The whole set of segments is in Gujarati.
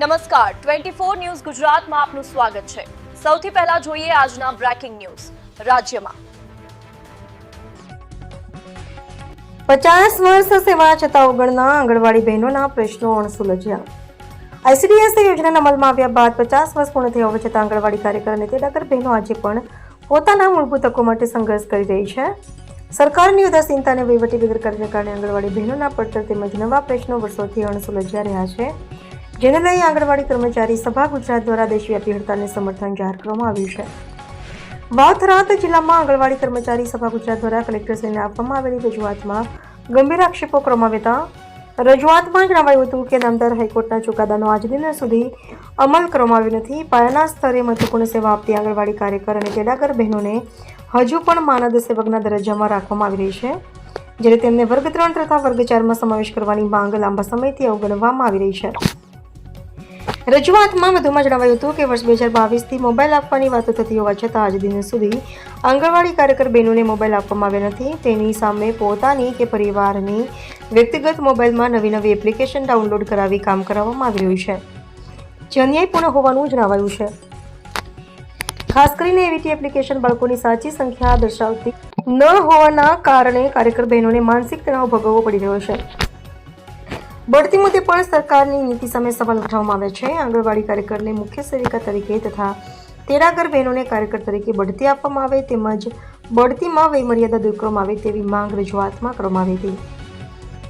નમસ્કાર. ટ્વેન્ટી ફોર ન્યૂઝ ગુજરાતમાં આપનું સ્વાગત છે. સૌથી પહેલા જોઈએ આજના બ્રેકિંગ ન્યૂઝ. રાજ્યમાં પચાસ વર્ષ સેવા છતાં ઓગણના આંગણવાડી બહેનોના પ્રશ્નો અણસુલજ્યા. આઈસીડીએસ યોજનાના અમલમાં આવ્યા બાદ પચાસ વર્ષ પૂર્ણ થયા હોવા છતાં આંગણવાડી કાર્યકર અને તેડાગર બહેનો આજે પણ પોતાના મૂળભૂત હકો માટે સંઘર્ષ કરી રહી છે. સરકારની ઉદાસીનતાને વહીવટી બેદરકારીને કારણે આંગણવાડી બહેનોના પડતર તેમજ નવા પ્રશ્નો વર્ષોથી અણસુલજ્યા રહ્યા છે. જેને લઈ આંગણવાડી કર્મચારી સભા ગુજરાત દ્વારા દેશવ્યાપી હડતાલને સમર્થન જાહેર કરવામાં આવ્યું છે. વાવથરાત જિલ્લામાં આંગણવાડી કર્મચારી સભા ગુજરાત દ્વારા કલેક્ટરશ્રીને આપવામાં આવેલી રજૂઆતમાં ગંભીર આક્ષેપો કરવામાં રજૂઆતમાં જણાવાયું હતું કે નામદાર હાઈકોર્ટના ચુકાદાનો આજ દિન સુધી અમલ કરવામાં આવ્યો નથી. પાયાના સ્તરે મહત્વપૂર્ણ સેવા આપતી આંગણવાડી કાર્યકર અને તેડાગર બહેનોને હજુ પણ માનદ સેવકના દરજ્જામાં રાખવામાં આવી રહી છે જ્યારે તેમને વર્ગ ત્રણ તથા વર્ગ ચારમાં સમાવેશ કરવાની માંગ લાંબા સમયથી અવગણવામાં આવી રહી છે. રજૂઆતમાં વધુમાં જણાવાયું હતું કે વર્ષ બે હજાર બાવીસથી મોબાઈલ આપવાની વાતો થતી હોવા છતાં આજ દિન સુધી આંગણવાડી કાર્યકર બહેનોને મોબાઈલ આપવામાં આવ્યા નથી. તેની સામે પોતાની કે પરિવારની વ્યક્તિગત મોબાઈલમાં નવી નવી એપ્લિકેશન ડાઉનલોડ કરાવી કામ કરાવવામાં આવી રહ્યું છે. જે અન્યાયપૂર્ણ હોવાનું જણાવાયું છે. ખાસ કરીને એવીટી એપ્લિકેશન બાળકોની સાચી સંખ્યા દર્શાવતી ન હોવાના કારણે કાર્યકર બહેનોને માનસિક તણાવ ભોગવવો પડી રહ્યો છે. બઢતી મુદ્દે પણ સરકારની નીતિ સામે સવાલ ઉઠાવવામાં આવે છે. આંગણવાડી કાર્યકરને મુખ્ય સેવિકા તરીકે તથા તેરાગર બહેનોને કાર્યકર તરીકે બઢતી આપવામાં આવે તેમજ બઢતીમાં વયમર્યાદા દૂર કરવામાં આવે તેવી માંગ રજૂઆતમાં કરવામાં આવી હતી.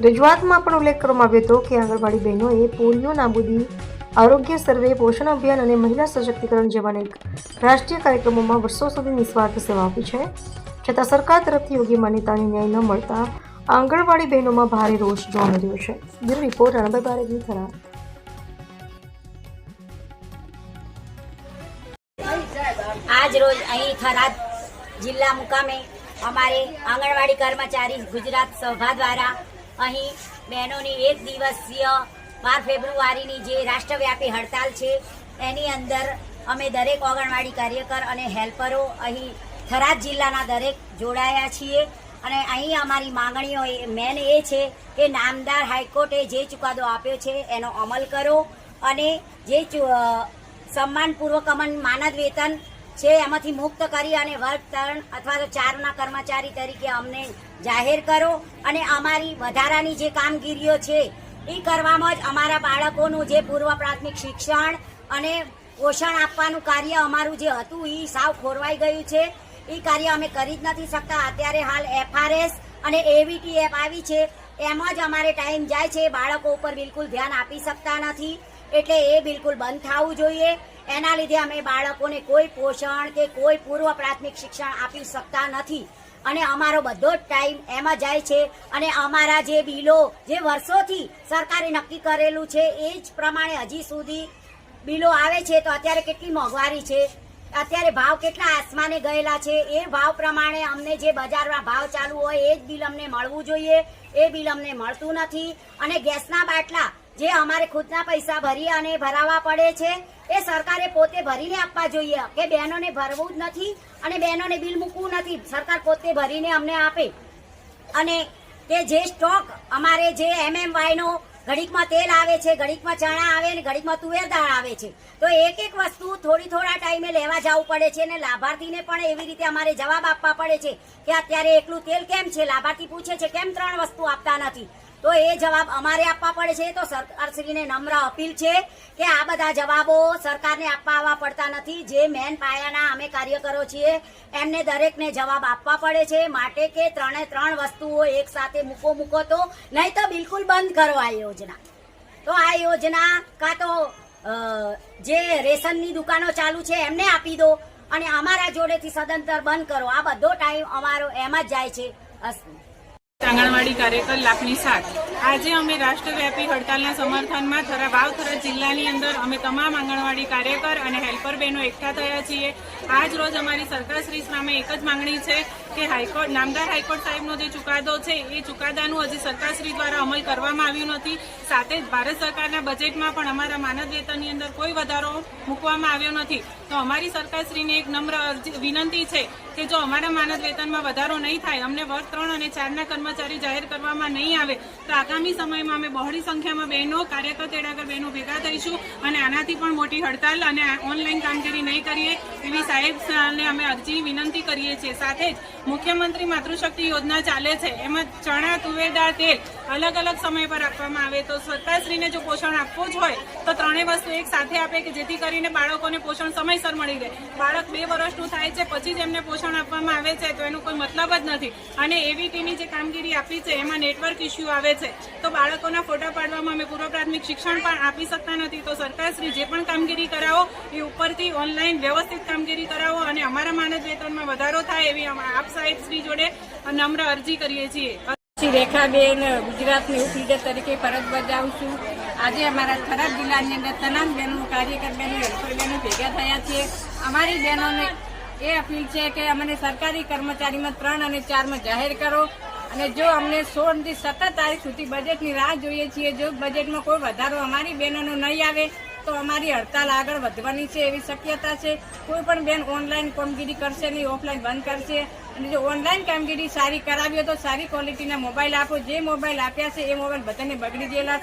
રજૂઆતમાં પણ ઉલ્લેખ કરવામાં આવ્યો હતો કે આંગણવાડી બહેનોએ પોલિયો, નાબૂદી, આરોગ્ય સર્વે, પોષણ અભિયાન અને મહિલા સશક્તિકરણ જેવા અનેક રાષ્ટ્રીય કાર્યક્રમોમાં વર્ષો સુધી નિસ્વાર્થ સેવા આપી છે. છતાં સરકાર તરફથી યોગ્ય માન્યતાની ન્યાય ન મળતા આંગણવાડી બહેનોમાં ભારે રોષ જોવા મળ્યો છે. બ્યુરો રિપોર્ટ રણભાઈ બારેગી થરા આજ રોજ અહીં થરાદ જિલ્લા મુકામે અમારે આંગણવાડી કર્મચારી ગુજરાત સભા દ્વારા અહીં બહેનોની એક દિવસીય બાર ફેબ્રુઆરીની જે રાષ્ટ્રવ્યાપી હડતાલ છે, એની અંદર અમે દરેક આંગણવાડી કાર્યકર અને હેલ્પરો અહીં થરાદ જિલ્લાના દરેક જોડાયા છીએ. અને અહીં અમારી માંગણીઓ મેન એ છે કે નામદાર હાઈકોર્ટે જે ચુકાદો આપ્યો છે એનો અમલ કરો અને જે સન્માનપૂર્વક અમન માનદ વેતન છે એમાંથી મુક્ત કરી અને વર્ગ ત્રણ અથવા તો ચારના કર્મચારી તરીકે અમને જાહેર કરો અને અમારી વધારાની જે કામગીરીઓ છે એ કરવામાં જ અમારા બાળકોનું જે પૂર્વ પ્રાથમિક શિક્ષણ અને પોષણ આપવાનું કાર્ય અમારું જે હતું એ સાવ ખોરવાઈ ગયું છે. એ કાર્ય અમે કરી જ નથી શકતા. અત્યારે હાલ એફઆરએસ અને એવીટી એપ આવી છે. એમાં જ અમારે ટાઈમ જાય છે. બાળકો ઉપર બિલકુલ ધ્યાન આપી શકતા નથી. એટલે એ બિલકુલ બંધ થવું જોઈએ. એના લીધે અમે બાળકોને કોઈ પોષણ કે કોઈ પૂર્વ પ્રાથમિક શિક્ષણ આપી શકતા નથી. અને અમારો બધો જ ટાઈમ એમાં જાય છે. અને અમારા જે બિલો જે વર્ષોથી સરકારે નક્કી કરેલું છે, એ જ પ્રમાણે હજી સુધી બિલો આવે છે. તો અત્યારે કેટલી મોંઘવારી છે? અત્યારે ભાવ કેટલા આસમાને ગયેલા છે? એ ભાવ પ્રમાણે અમને જે બજારમાં ભાવ ચાલુ હોય, એ જ બિલ અમને મળવું જોઈએ. એ બિલ અમને મળતું નથી. અને ગેસના બાટલા જે અમારે ખુદના પૈસા ભરી અને ભરાવા પડે છે, એ સરકારે પોતે ભરીને આપવા જોઈએ. કે બહેનોને ભરવું જ નથી અને બહેનોને બિલ મૂકવું નથી. સરકાર પોતે ભરીને અમને આપે. અને કે જે સ્ટોક અમારે જે એમએમવાયનો ઘડીકમાં તેલ આવે છે, ઘડીકમાં ચણા આવે ને ઘડીકમાં તુવેર દાળ આવે છે. તો એક એક વસ્તુ થોડી થોડા ટાઈમે લેવા જવું પડે છે અને લાભાર્થીને પણ એવી રીતે અમારે જવાબ આપવા પડે છે કે અત્યારે એકલું તેલ કેમ છે? લાભાર્થી પૂછે છે, કેમ ત્રણ વસ્તુ આપતા નથી? તો એ જવાબ અમારે આપવા પડે છે. તો સરકારશ્રીને નમ્ર અપીલ છે કે આ બધા જવાબો સરકારને આપવા આવવા પડતા નથી. જે મેન પાયાના અમે કાર્યકરો છીએ, એમને દરેકને જવાબ આપવા પડે છે. માટે કે ત્રણે ત્રણ વસ્તુઓ એક સાથે મૂકો મૂકો તો નહીં તો બિલકુલ બંધ કરો આ યોજના. તો આ યોજના કાં તો જે રેશનની દુકાનો ચાલુ છે એમને આપી દો અને અમારા જોડેથી સદંતર બંધ કરો. આ બધો ટાઈમ અમારો એમ જ જાય છે. અસ્તુ આંગણવાડી કાર્યકર લાખની સાથ આજે અમે રાષ્ટ્રવ્યાપી હડતાલના સમર્થનમાં થરા, વાવથરા જિલ્લાની અંદર અમે તમામ આંગણવાડી કાર્યકર અને હેલ્પર બહેનો એકઠા થયા છીએ. આજ રોજ અમારી સરકારશ્રી સામે એક જ માંગણી છે કે હાઈકોર્ટ, નામદાર હાઈકોર્ટ સાહેબનો જે ચુકાદો છે, એ ચુકાદાનું હજી સરકારશ્રી દ્વારા અમલ કરવામાં આવ્યું નથી. સાથે જ ભારત સરકારના બજેટમાં પણ અમારા માનદ વેતનની અંદર કોઈ વધારો મૂકવામાં આવ્યો નથી. તો અમારી સરકારશ્રીને એક નમ્ર વિનંતી છે કે જો અમારા માનદ વેતનમાં વધારો નહીં થાય, અમને વર્ગ ત્રણ અને ચારના કર્મચારી જાહેર કરવામાં નહીં આવે તો આગામી સમયમાં અમે બહોળી સંખ્યામાં બહેનો, કાર્યકર તેડાગર બહેનો ભેગા થઈશું અને આનાથી પણ મોટી હડતાલ અને ઓનલાઈન કામગીરી નહીં કરીએ એવી સાહેબને અમે અરજી વિનંતી કરીએ છીએ. સાથે જ મુખ્યમંત્રી માતૃશક્તિ યોજના ચાલે છે. એમાં ચણા તુવેદાર તેલ અલગ અલગ સમય પર આપવામાં આવે. તો સરકારશ્રીને જો પોષણ આપવું જ હોય, તો ત્રણેય વસ્તુ એક સાથે આપે કે જેથી કરીને બાળકોને પોષણ સમયસર મળી રહે. બાળક બે વર્ષનું થાય છે, પછી જ એમને પોષણ આપવામાં આવે છે, તો એનો કોઈ મતલબ જ નથી. અને એવીટીની જે કામગીરી આપી છે, એમાં નેટવર્ક ઇસ્યુ આવે છે તો બાળકોના ફોટા પાડવામાં અમે પૂર્વ પ્રાથમિક શિક્ષણ પણ આપી શકતા નથી. તો સરકારશ્રી જે પણ કામગીરી કરાવો, એ ઉપરથી ઓનલાઈન વ્યવસ્થિત કામગીરી કરાવો અને અમારા માનદ વેતનમાં વધારો થાય એવી આપ સાહેબશ્રી જોડે નમ્ર અરજી કરીએ છીએ. શ્રી રેખાબેન ગુજરાતની ઉપલીડર તરીકે ફરજ બજાવું છું. આજે અમારા થરાદ જિલ્લાની અંદર તમામ બહેનો કાર્યકર બહેનો હેલ્પર બહેનો ભેગા થયા છીએ. અમારી બહેનોને એ અપીલ છે કે અમને સરકારી કર્મચારીમાં ત્રણ અને ચારમાં જાહેર કરો. અને જો અમને સોળથી સત્તર તારીખ સુધી બજેટની રાહ જોઈએ છીએ, જો બજેટમાં કોઈ વધારો અમારી બહેનોનો નહીં આવે, તો અમારી હડતાલ આગળ વધવાની છે એવી શક્યતા છે. કોઈ પણ બેન ઓનલાઈન કામગીરી કરશે નહીં ઓફલાઈન બંધ કરશે. અને જો ઓનલાઈન કામગીરી સારી કરાવી તો સારી ક્વોલિટીના મોબાઈલ આપો. જે મોબાઈલ આપ્યા છે, એ મોબાઈલ બધાને બગડી ગયેલા